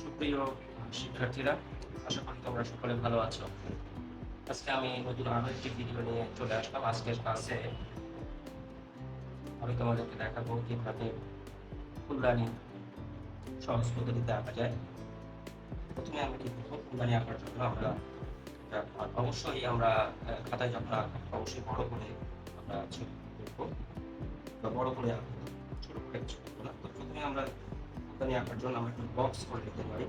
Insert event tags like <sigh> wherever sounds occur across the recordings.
সুপ্রিয় শিক্ষার্থীরা, আশা করি তোমরা সকলে ভালো আছো। আজকে আমি নতুন আরও একটি ভিডিও নিয়ে চলে আসলাম। আজকের ক্লাসে আমি তোমাদেরকে দেখাবো কীভাবে ফুলদানি সহজ পদ্ধতিতে আঁকা যায়। প্রথমে আমরা কি করব? ফুলদানি আঁকার জন্য আমরা অবশ্যই আমরা খাতায় যখন আঁকবো, অবশ্যই বড় করে আমরা ছবি করব বড় করে আঁকবো, ছোট করে ছোট করব তো প্রথমে আমরা ফুলদানি আঁকার জন্য আমরা একটু বক্স করে নিতে পারি।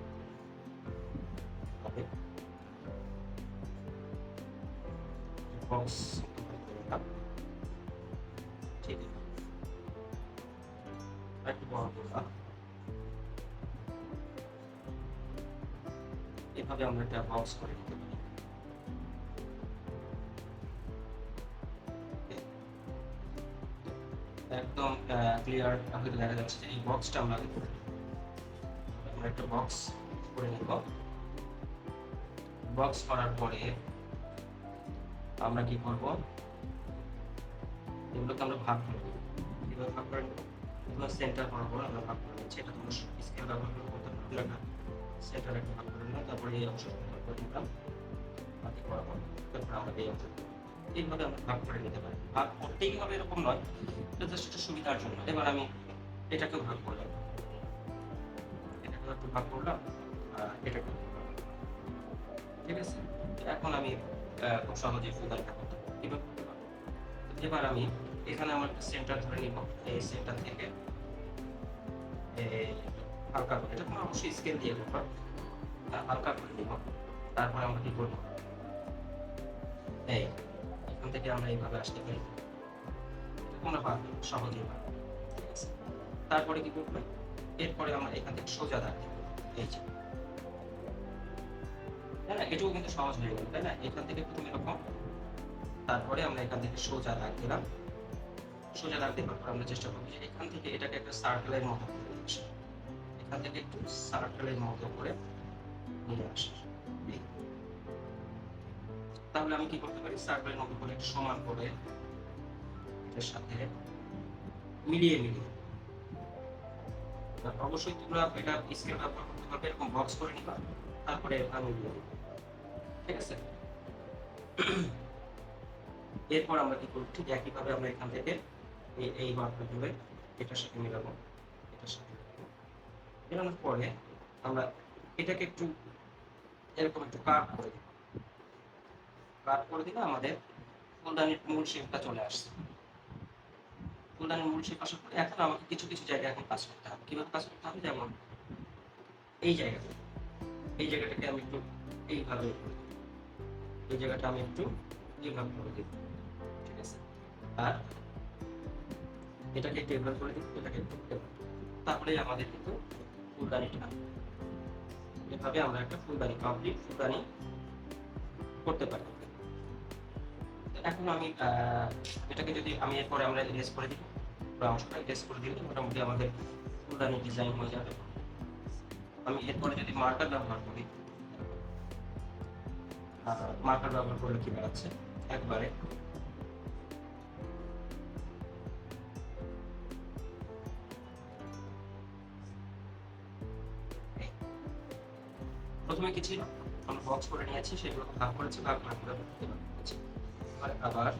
এভাবে আমরা একটা বক্স করে নিতে পারি। একদম ক্লিয়ার আপনাদের দেখা যাচ্ছে যে এই বক্সটা আমরা বক্স করে নিব। বক্স করার পরে আমরা কি করব? এগুলোকে আমরা ভাগ করে দেবো কীভাবে ভাগ করে নেব। এগুলো সেন্টার বরাবর আমরা ভাগ করে নিচ্ছি এটা তোমরা স্কেল ব্যবহার করে করতে পারবে না সেন্টার একটা ভাগ করে নিলাম, তারপরে এই অংশ ভাগ করে নিলাম। বাকি বরাবর তারপরে আমরা এই অংশ এইভাবে আমরা ভাগ করে নিতে পারি। ভাগ করতেই হবে এরকম নয়। একটা সুবিধার জন্য। এবার আমি এটাকেও ভাগ করলাম ভাগ ঠিক আছে? এখন আমি খুব সহজেই করতে পারব। এবার আমি এখানে আমার একটা সেন্টার ধরে নিব। এই সেন্টার থেকে হালকা করে, এটা অবশ্যই স্কেল দিয়ে হালকা করে নিব। তারপরে আমরা কি করব? এই, এখান থেকে আমরা এইভাবে আসতে পারি। এটা তোমরা পারবে সহজেই পারবে তারপরে কি করবে? এরপরে আমরা এখান থেকে সোজা দাঁড়িয়ে তাই না এটাও কিন্তু সহজ হয়ে গেল, তাই না? এখান থেকে প্রথমে এরকম। তারপরে আমরা এখান থেকে সোজা দাগ দিলাম। সোজা দাগ দেওয়ার পর আমরা চেষ্টা করব এখান থেকে এটাকে একটা সার্কেলের মতো এখান থেকে একটু সার্কেলের মতো করে নিয়ে আসা। তাহলে আমি কি করতে পারি? সার্কেলের মতো করে একটু সমান করে এটার সাথে মিলিয়ে মিলিয়ে অবশ্যই তোমরা এটা স্কেল ব্যবহার করতে এরকম বক্স করে নিবা, তারপরে আমি ঠিক আছে? এরপর আমরা কি করব? ঠিক একইভাবে আমরা এখান থেকে এই ধরে এটার সাথে মিলাবো, এটার সাথে মেলানোর পরে আমরা এটাকে একটু এরকম একটু কাট করে দিব কাট করে দিলে আমাদের ফুলদানির মূল শেপটা চলে আসছে। ফুলদানির মূল শেপ আসার পরে এখন আমাকে কিছু কিছু জায়গায় এখন কাজ করতে হবে। কীভাবে কাজ করতে হবে? যেমন এই জায়গাটা এই জায়গাটাকে আমি একটু এইভাবে। এই জায়গাটা আমি একটু এইভাবে করে দিই। ঠিক আছে? আর এটাকে একটু করে দিই, এটাকে একটু। তারপরে আমাদের কিন্তু ফুলদানিটা এভাবে আমরা একটা ফুলদানি কমপ্লিট ফুলদানি করতে পারি। এখন আমি এটাকে যদি আমি এরপরে আমরা ইরেজ করে দিই, পুরো অংশটা ইরেজ করে দিলে মোটামুটি আমাদের ফুলদানি ডিজাইন হয়ে যাবে। আমি এরপরে যদি মার্কার ব্যবহার করি মার্কার ব্যবহার করলে কি দাঁড়াচ্ছে একবারে। প্রথমে কি ছিল? আমরা বক্স করে নিয়েছি, সেগুলো ভাগ করেছি, ভাগ ভাগ করে আবার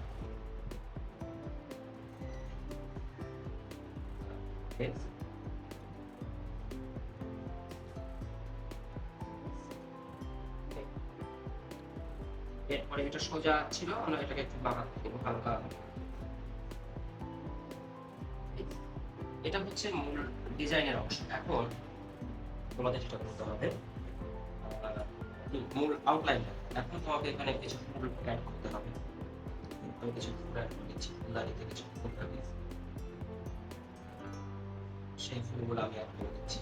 এরপরে এটা সোজা ছিল, আমরা এটাকে একটু বাঁকা করে দেবো হালকা এটা হচ্ছে মূল ডিজাইনের অংশ। এখন তোমাদের যেটা করতে হবে মূল আউটলাইনটা এখন তোমাকে এখানে কিছু ফুল অ্যাড করতে হবে। আমি কিছু ফুল অ্যাড করে দিচ্ছি ফুলদানিতে কিছু ফুল সেই ফুলগুলো আমি অ্যাড করে দিচ্ছি।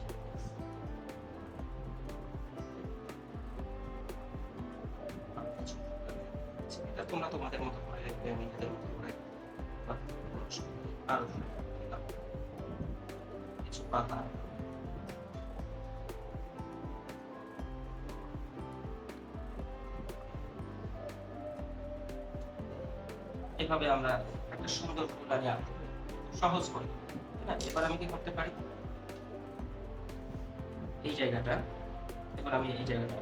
আরও। কিছু পাতা এভাবে আমরা একটা সুন্দর ফুলদানি আঁকতে। সহজ করে? এবার আমি কি করতে পারি এই জায়গাটা, এবার আমি এই জায়গাটা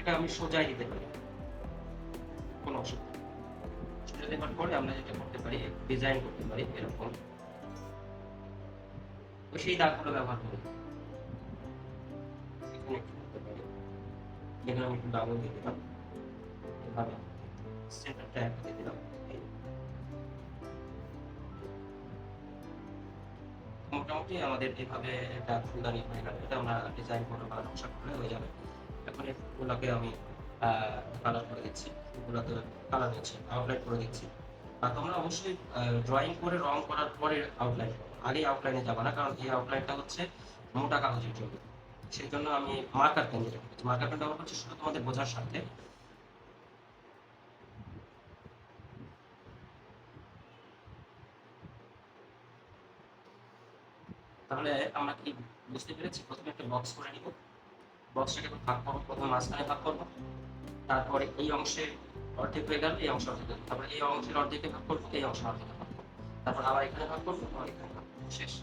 এটা আমি সোজাই দিতে পারি পরে আমরা যেটা করতে পারি ডিজাইন করতে পারি এরকম। তো সেই দাগগুলো ব্যবহার করি। মোটামুটি আমাদের এভাবে একটা ফুলদানি হয়ে গেল। এটা আমরা ডিজাইন করে বা নকশা করলে হয়ে যাবে। এখন এই ফুলগুলোকে আমি কালার করে দিচ্ছি। ফুলগুলোতে কালার দিচ্ছি আউটলাইন করে দিচ্ছি। আর তোমরা অবশ্যই ড্রয়িং করে রং করার পরে আউটলাইন আগে আউটলাইনে যাবে না, কারণ এই আউটলাইনটা হচ্ছে মোটা কাগজের জন্য। সেই জন্য আমি মার্কার পেন মার্কার পেন ব্যবহার করছি শুধু তোমাদের বোঝার স্বার্থে তাহলে আমরা কি বুঝতে পেরেছি? প্রথমে একটা বক্স করে নিব। বক্সটাকে ভাগ করব, প্রথমে মাঝখানে ভাগ করব। তারপরে এই অংশে অর্ধেক হয়ে গেল, এই অংশ অর্ধেক। তারপরে এই অংশের অর্ধেকে ভাগ করব, এই অংশের অর্ধেকে ভাগ তারপর আবার এখানে ভাগ করব, আবার এখানে ভাগ করব। শেষ।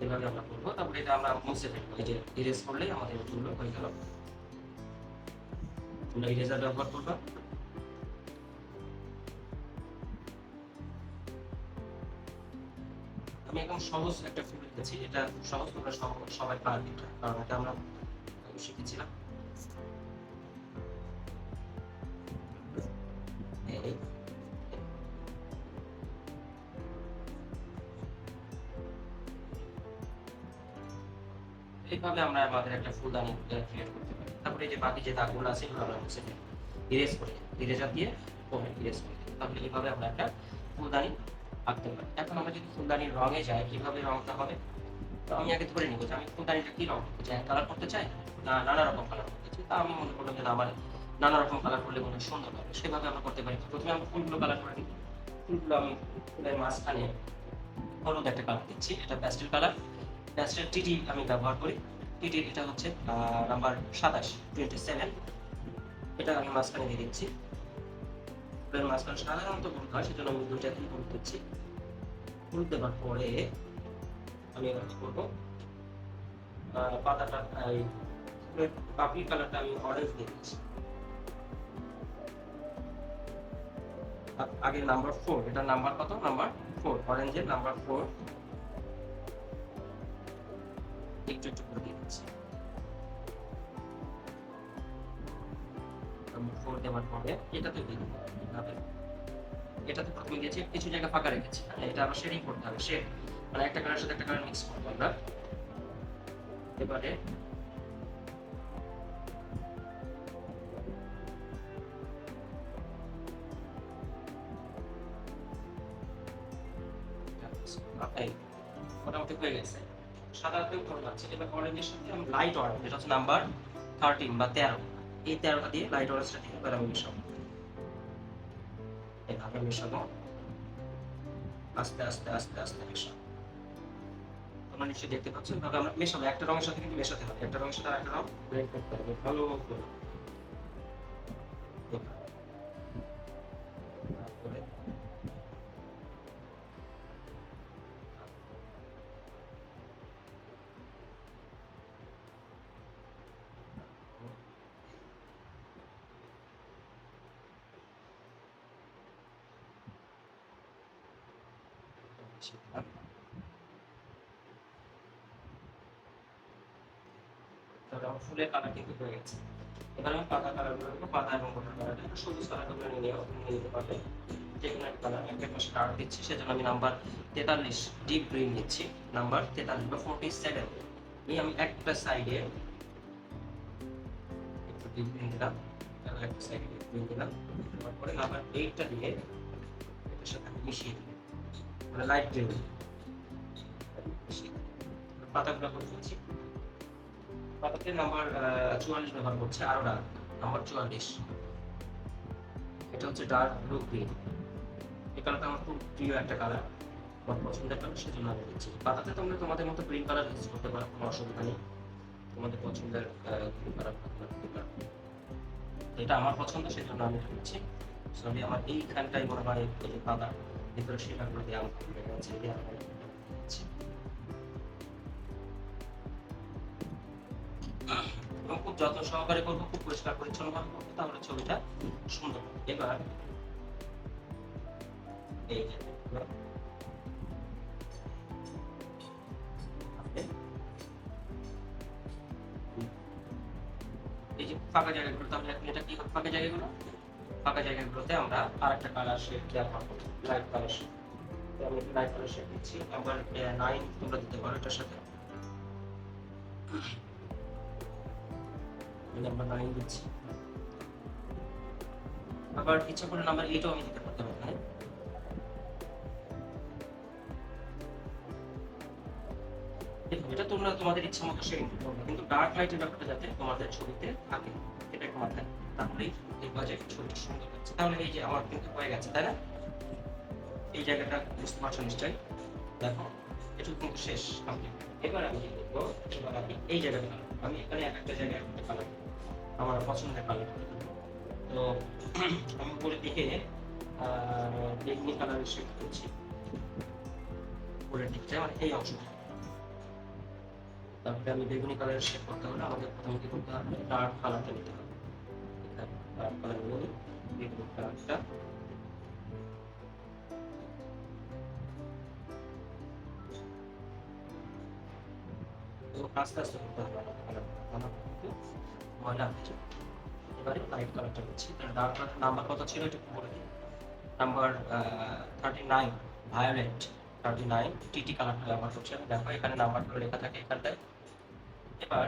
এভাবে আমরা করব। তারপরে এটা আমরা মুছে ফেলব। এই যে ইরেজ করলেই আমাদের এগুলো হয়ে গেল। তোমরা ইরেজার ব্যবহার করবা। আমি একদম সহজ একটা ফুল লিখেছি। এটা সহজ, তোমরা সবাই পারবে। কারণ এটা আমরা শিখেছিলাম। এইভাবে আমরা আমাদের একটা ফুলদানি ক্রিয়েট করতে পারি। তারপরে যে বাকি যে দাগগুলো আছে, এগুলো আমরা ফেলি ইরেজ করে ইরেজার দিয়ে কমে ইরেজ করে। তাহলে এইভাবে আমরা একটা ফুলদানি আঁকতে পারি। এখন আমরা যদি ফুলদানির রঙে যাই, কীভাবে রঙটা হবে? তো আমি আগে ধরে নিব যে আমি ফুলদানিটা কি রং করতে চাই? কালার করতে চাই? না, নানা রকম কালার করতে চাই। তা আমি মনে করলাম যে আমার নানা রকম কালার করলে মনে সুন্দর হবে। সেভাবে আমরা করতে পারি। প্রথমে আমি ফুলগুলো কালার করে নিই। ফুলগুলো আমি ফুলের মাঝখানে হলুদ একটা কালার দিচ্ছি। এটা প্যাস্টেল কালার প্যাস্টেল টিটি আমি ব্যবহার করি। টিটি এটা হচ্ছে নাম্বার সাতাশ টোয়েন্টি সেভেন এটা আমি মাঝখানে দিয়ে দিচ্ছি। ফুলের মাঝখানে সাধারণত হলুদ হয় সেজন্য আমি দুইটাতেই হলুদ দিচ্ছি হলুদ দেওয়ার পরে আমি এবার কি করব? পাতাটা, এই পাপড়ি কালারটা আমি অরেঞ্জ দিয়ে দিচ্ছি। আগে নাম্বার ফোর এটা নাম্বার কত? নাম্বার ফোর অরেঞ্জের নাম্বার ফোর এটাতে দিয়ে এটাতে প্রথমে দিয়েছি কিছু জায়গা ফাঁকা রেখেছি। মানে এটা আবার শেডিং করতে হবে শেড মানে একটা কালারের সাথে একটা কালার মিক্স করব আমরা। এবারে মোটামুটি হয়ে গেছে। সাদাতেও করতে পারছি এবার অরেঞ্জের সাথে আমি লাইট অরেঞ্জ যেটা হচ্ছে নাম্বার থার্টিন বা তেরো। এই তেরোটা দিয়ে লাইট অরেঞ্জটা দিয়ে এবার আমি মিশাবো। আস্তে আস্তে আস্তে আস্তে মেশাবো। তোমরা নিশ্চয়ই দেখতে পাচ্ছ, এভাবে আমরা মেশাবো। একটা রঙের সাথে কিন্তু মেশাতে হবে। একটা রঙের সাথে একটা রং ভালো করে। আমার ফুলের কালার কিন্তু হয়ে গেছে। এবার আমি পাতা পাতা এবং গোটা কালারটা। সবুজ কালারগুলো নিয়ে নিয়ে নিতে পারবে। যে কোনো একটা কালার, একটা পাশে দিচ্ছি, সেজন্য আমি নাম্বার তেতাল্লিশ ডিপ গ্রিন নিচ্ছি। নাম্বার তেতাল্লিশ বা ফোরটি সেভেন নিয়ে আমি একটা সাইডে একটু ডিপ গ্রিন দিলাম তারপর একটা সাইডে ডিপ গ্রিন দিলাম। দেওয়ার পরে নাম্বার এইটটা দিয়ে এটার সাথে আমি মিশিয়ে দিই মানে লাইট গ্রিন পাতাগুলো করে দিচ্ছি। পাতাতে নাম্বার চুয়াল্লিশ ব্যবহার করছে, আরও ডার্ক নাম্বার চুয়াল্লিশ। এটা হচ্ছে ডার্ক ব্লু গ্রিন এই কালারটা আমার খুব প্রিয় একটা কালার আমার পছন্দের কালার সেজন্য আমি দিচ্ছি। পাতাতে তোমরা তোমাদের মতো গ্রিন কালার ইউজ করতে পারো, কোনো অসুবিধা নেই। তোমাদের পছন্দের গ্রিন কালার এটা আমার পছন্দ, সেজন্য আমি দিচ্ছি। আমার এইখানটাই মনে হয় পাতা। ভিতরে সেটাগুলো দিয়ে খুব যত্ন সহকারে করব, খুব পরিষ্কার পরিচ্ছন্ন ভাবে করব, তাহলে ছবিটা সুন্দর এবার এই যে এই যে ফাঁকা জায়গাগুলো, তাহলে এখন এটা কি ফাঁকা জায়গাগুলো? ফাঁকা জায়গাগুলোতে আমরা আরেকটা কালার শেড ব্যবহার করব লাইট কালার শেড আমি লাইট কালার শেড দিচ্ছি। নাম্বার নাইন তোমরা দিতে পারো এটার সাথে। নাম্বার নাইন দিচ্ছি। আবার ইচ্ছা করে নাম্বার এইটও আমি দিতে পারতাম এখানে। এটা তোমরা তোমাদের ইচ্ছা মতো শেডিং করতে পারবে কিন্তু ডার্ক লাইটের ব্যাপারটা যাতে তোমাদের ছবিতে থাকে, এটা একটু মাথায় তাহলেই দেখবা যে ছবিটা সুন্দর হচ্ছে। তাহলে এই যে আমার কিন্তু হয়ে গেছে, তাই না? এই জায়গাটা বুঝতে পারছ নিশ্চয়ই? দেখো এটুকু কিন্তু শেষ কমপ্লিট এবার আমি করব? এবার আমি এই জায়গাটা আমি এখানে এক একটা জায়গায় একটা আমার পছন্দের কালার তো <clears throat> আমি উপরের দিকে বেগনি কালারের শেড করছি। উপরের দিকটা মানে এই অংশটা। তারপরে আমি বেগুনি কালারের শেড করতে হলে আমাদের প্রথমে কি করতে হবে? ডার্ক কালারটা নিতে হবে। ডার্ক কালার নিয়ে বেগুনি কালারটা তো আস্তে আস্তে করতে হবে ময়লা যাবে এবারে লাইট কালারটা ডার্ক কালার নাম্বার কত ছিল একটু বলে দিই। Number thirty nine violet thirty nine TT কালারটা ব্যবহার করছি দেখো এখানে নাম্বারগুলো লেখা থাকে এখানটায়। এবার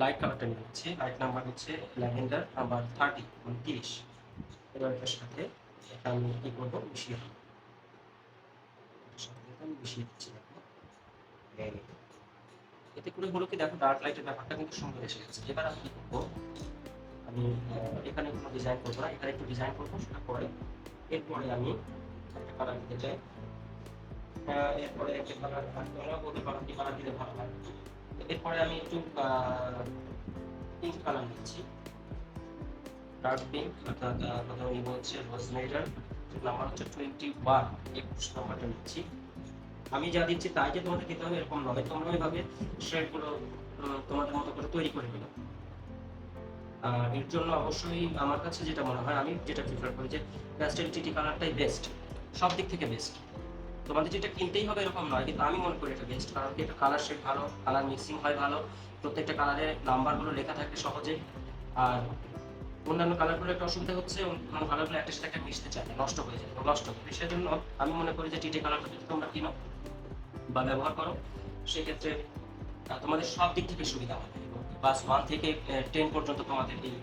লাইট কালারটা নিয়ে নিচ্ছি লাইট নাম্বার হচ্ছে ল্যাভেন্ডার নাম্বার থার্টি মানে তিরিশ। এবার এটার সাথে এটা আমি কি করব? মিশিয়ে দেবো। আমি মিশিয়ে দিচ্ছি এতে করে হলো কি, দেখো ডার্ক লাইটের ব্যাপারটা কিন্তু সুন্দর এসে গেছে। এবার আমি কি করব? আমি এখানে কোনো ডিজাইন করব না, এখানে একটু ডিজাইন করব, সেটা পরে, এরপরে আমি একটা কালার দিতে চাই। এরপরে একটা কালার তোমরা বলতে পারো কি কালার দিলে ভালো এরপরে আমি একটু পিঙ্ক কালার নিচ্ছি। ডার্ক পিঙ্ক অর্থাৎ প্রথমে নিব হচ্ছে রোজমেরিয়ার নাম্বার হচ্ছে টোয়েন্টি ওয়ান একুশ নাম্বারটা নিচ্ছি। আমি যা দিচ্ছি তাই যে তোমাদের দিতে হবে, এরকম নয়। তোমরা ওইভাবে শেডগুলো তোমাদের মতো করে তৈরি করে নিলো আর এর জন্য অবশ্যই আমার কাছে যেটা মনে হয়, আমি যেটা প্রিফার করি যে প্যাস্টেল টিটি কালারটাই বেস্ট সব দিক থেকে বেস্ট তোমাদের যেটা কিনতেই হবে এরকম নয়, কিন্তু আমি মনে করি এটা বেস্ট কারণ কি এটা কালার শেড ভালো কালার মিক্সিং হয় ভালো, প্রত্যেকটা কালারের নাম্বারগুলো লেখা থাকে সহজে, আর অন্যান্য কালারগুলো একটা অসুবিধা হচ্ছে অন্যান্য কালারগুলো একটা সাথে একটা মিশতে চায় নষ্ট হয়ে যায় নষ্ট হবে। সেজন্য আমি মনে করি যে টিটি কালারটা যদি তোমরা কিনো বা ব্যবহার করো, সেক্ষেত্রে তোমাদের সব দিক থেকে সুবিধা হবে ক্লাস ওয়ান থেকে টেন পর্যন্ত তোমাদের এই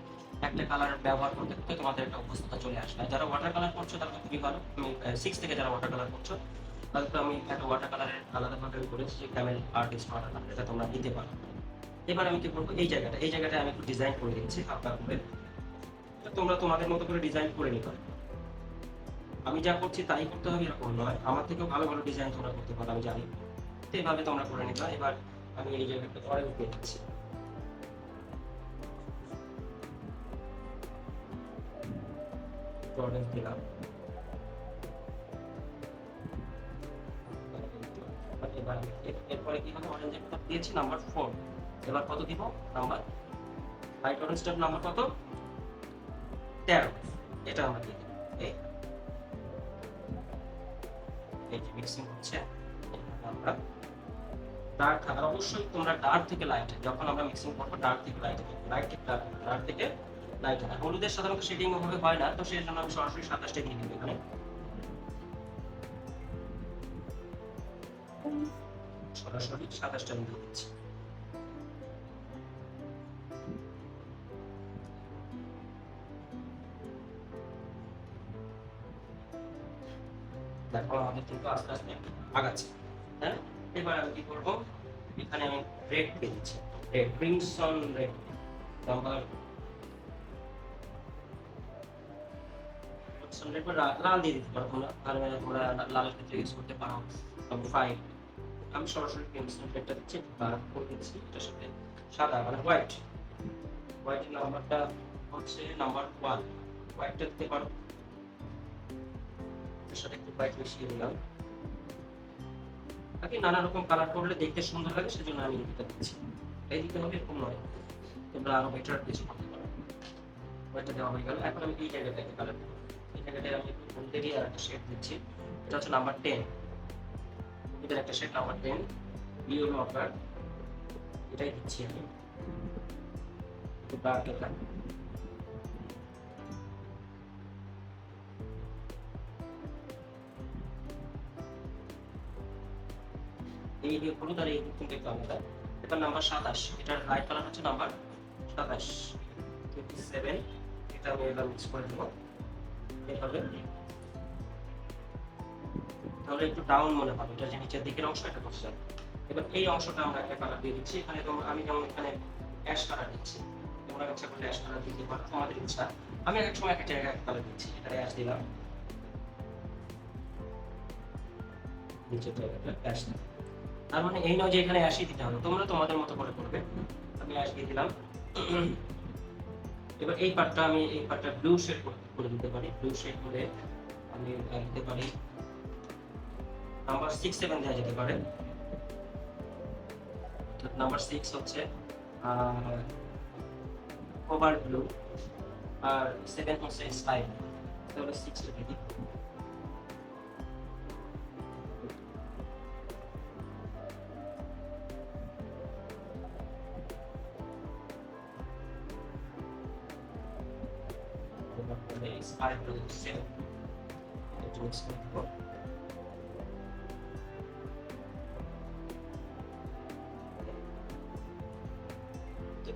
একটা কালার ব্যবহার করতে করতে তোমাদের একটা অভ্যস্ততা চলে আসবে। যারা ওয়াটার কালার করছ তারা খুবই ভালো সিক্স থেকে যারা ওয়াটার কালার করছ তাদেরকে আমি একটা ওয়াটার কালারের আলাদাভাবে করেছি যে ক্যামেল আর্টিস্ট ওয়াটার কালার এটা তোমরা নিতে পারো। এবার আমি কি করব? এই জায়গাটা এই জায়গাটা আমি একটু ডিজাইন করে দিচ্ছি হালকা করে। তোমরা তোমাদের মতো করে ডিজাইন করে নিতে আমি যা করছি তাই করতে হবে, এরকম নয়। আমার থেকেও ভালো ভালো ডিজাইন তোমরা করতে পারো, আমি জানি। তো এভাবে তোমরা করে নিতে এবার আমি এই জায়গাটা অরেঞ্জ দিয়ে দিচ্ছি অরেঞ্জ দিলাম। এরপরে কি হবে? অরেঞ্জের ভিতর দিয়েছি নাম্বার ফোর এবার কত দিব? নাম্বার লাইট অরেঞ্জটার নাম্বার কত? তেরো। এটা আমরা দিয়ে এই। এই যে মিক্সিং হচ্ছে আমরা ডার্ক কালার অবশ্যই তোমরা ডার্ক থেকে লাইট যখন আমরা মিক্সিং করব ডার্ক থেকে লাইট লাইট থেকে ডার্ক থেকে লাইট হলুদের সাধারণত শেডিং ওভাবে হয় না, তো সেই জন্য আমি সরাসরি সাতাশটা দিয়ে দিব এখানে। সরাসরি সাতাশটা দিয়ে দিচ্ছি দেখো আমাদের কিন্তু আস্তে আস্তে আগাচ্ছে হ্যাঁ এবার আমি কি করব? এখানে আমি রেড পেয়েছি রেড ক্রিমসন রেড নাম্বার লাল দিয়ে দিতে পারব না। আর তোমরা লাল ক্ষেত্রে ইউজ করতে পারো। নাম্বার ফাইভ আমি সরাসরি ক্রিমসন রেডটা দিচ্ছি, বা করে দিচ্ছি সাথে সাদা মানে হোয়াইট হোয়াইট নাম্বারটা হচ্ছে নাম্বার ওয়ান হোয়াইটটা দিতে পারো। সাথে একটু হোয়াইট মিশিয়ে দিলাম। আগে নানা রকম কালার করলে দেখতে সুন্দর লাগে, সেজন্য আমি এটা দিচ্ছি। এই দিকে হবে এরকম নয়। তোমরা আরও বেটার কিছু করতে পারো। ওইটা দেওয়া হয়ে গেল। এখন আমি এই জায়গাটাকে কালার দেবো এই জায়গাটায় আমি একটু বলতে গিয়ে আর একটা শেড দিচ্ছি। এটা হচ্ছে নাম্বার টেন এটার একটা শেড নাম্বার টেন ব্লু লকার এটাই দিচ্ছি আমি। ডার্ক এই যে হলুদ আর এই কিন্তু একটু আলাদা এটার নাম্বার সাতাশ। এটার লাইট কালার হচ্ছে নাম্বার সাতাশ। টোয়েন্টি সেভেন এটা আমি এবার মিক্স করে দেবো এইভাবে তাহলে একটু ডাউন মনে হবে। এটা যে নিচের দিকের অংশ এটা করছে এবার এই অংশটা আমরা একটা কালার দিয়ে দিচ্ছি। এখানে তোমরা আমি যেমন এখানে অ্যাশ কালার দিচ্ছি, তোমরা ইচ্ছা করলে অ্যাশ কালার দিতে পারো, তোমাদের ইচ্ছা। আমি এক এক সময় একটা জায়গায় কালার দিচ্ছি এটা অ্যাশ দিলাম। নিচের জায়গাটা অ্যাশ তার মানে এই নয় যে এখানে অ্যাশই দিতে হবে, তোমরা তোমাদের মতো করে করবে। আমি অ্যাশ দিয়ে দিলাম। এবার এই পার্টটা আমি, এই পার্টটা ব্লু শেড করে দিতে পারি। ব্লু শেড করে আমি দিতে পারি। নাম্বার সিক্স সেভেন দেওয়া যেতে পারে। নাম্বার সিক্স হচ্ছে ওভার ব্লু আর সেভেন হচ্ছে স্পাইন তাহলে সিক্স লিখে দিই।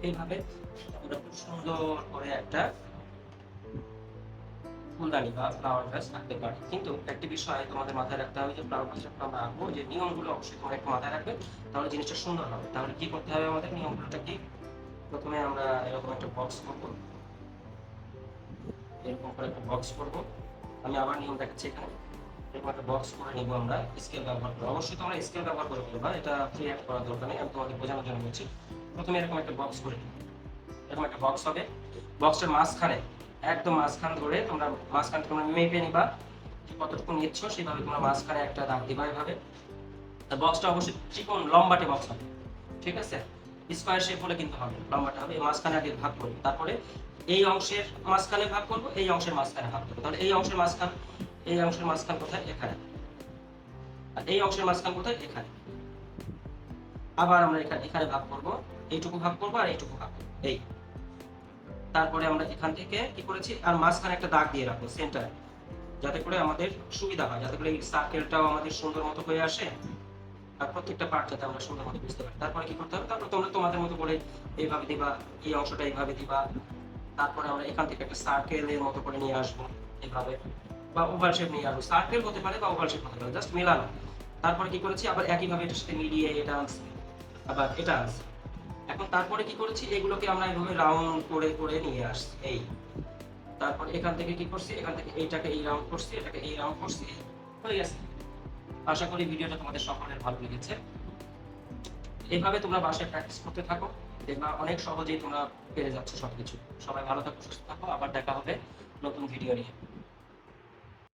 এইভাবে আমরা খুব সুন্দর করে একটা ফুলদানি বা ফ্লাওয়ার গাছ আঁকতে পারি। কিন্তু একটি বিষয় তোমাদের মাথায় রাখতে হবে যে ফ্লাওয়ার গাছ যখন আমরা আঁকবো, যে নিয়মগুলো অবশ্যই তোমরা একটু মাথায় রাখবে, তাহলে জিনিসটা সুন্দর হবে। তাহলে কি করতে হবে আমাদের নিয়মগুলোটা কি? প্রথমে আমরা এরকম একটা বক্স করব। এরকম করে একটা বক্স করব। আমি আবার নিয়ম দেখাচ্ছি এখানে। এরকম একটা বক্স করে নিবো আমরা স্কেল ব্যবহার করে। অবশ্যই তোমরা স্কেল ব্যবহার করে করবা এটা ফ্রি অ্যাড করার দরকার নেই, আমি তোমাদের বোঝানোর জন্য বলছি। প্রথমে এরকম একটা বক্স করে এরকম একটা বক্স হবে। বক্সের মাঝখানে, একদম মাঝখান ধরে তোমরা মাঝখান তোমরা মেপে নিবা কতটুকু নিচ্ছ সেভাবে তোমরা মাঝখানে একটা দাগ দিবা এভাবে। বক্সটা অবশ্যই চিকন লম্বাটে বক্স হবে, ঠিক আছে? স্কোয়ার শেপ হলে কিন্তু হবে, লম্বাটা হবে। মাঝখানে আগে ভাগ করব। তারপরে এই অংশের মাঝখানে ভাগ করব, এই অংশের মাঝখানে ভাগ করব। তাহলে এই অংশের মাঝখান, এই অংশের মাঝখান কোথায়? এখানে। আর এই অংশের মাঝখান কোথায়? এখানে। আবার আমরা এখানে এখানে ভাগ করব। এইটুকু ভাগ করব আর এইটুকু ভাগ করব। এই। তারপরে আমরা এখান থেকে কি করেছি? আর মাঝখানে একটা দাগ দিয়ে রাখব সেন্টার যাতে করে আমাদের সুবিধা হয়, যাতে করে এই সার্কেলটাও আমাদের সুন্দর মতো হয়ে আসে আর প্রত্যেকটা পার্ট যাতে আমরা সুন্দর মতো বুঝতে পারি। তারপরে কি করতে হবে? তারপর তোমরা তোমাদের মতো করে এইভাবে দিবা, এই অংশটা এইভাবে দিবা। তারপরে আমরা এখান থেকে একটা সার্কেলের মতো করে নিয়ে আসব এইভাবে। বা ওভাল শেপ নিয়ে আসব। সার্কেল হতে পারে বা ওভাল শেপ হতে পারে জাস্ট মেলানো। তারপরে কি করেছি? আবার একইভাবে এটার সাথে মিলিয়ে এটা আনছি। আবার এটা আনছি। এখন তারপরে কি করেছি? এগুলোকে আমরা এইভাবে রাউন্ড করে করে নিয়ে আসছি। এই। তারপর এখান থেকে কি করছি? এখান থেকে এইটাকে এই রাউন্ড করছি, এটাকে এই রাউন্ড করছি হয়ে গেছে। আশা করি ভিডিওটা তোমাদের সকলের ভালো লেগেছে। এইভাবে তোমরা বাসায় প্র্যাকটিস করতে থাকো। দেখবা অনেক সহজেই তোমরা পেরে যাচ্ছ সবকিছু। সবাই ভালো থাকো, সুস্থ থাকো। আবার দেখা হবে নতুন ভিডিও নিয়ে।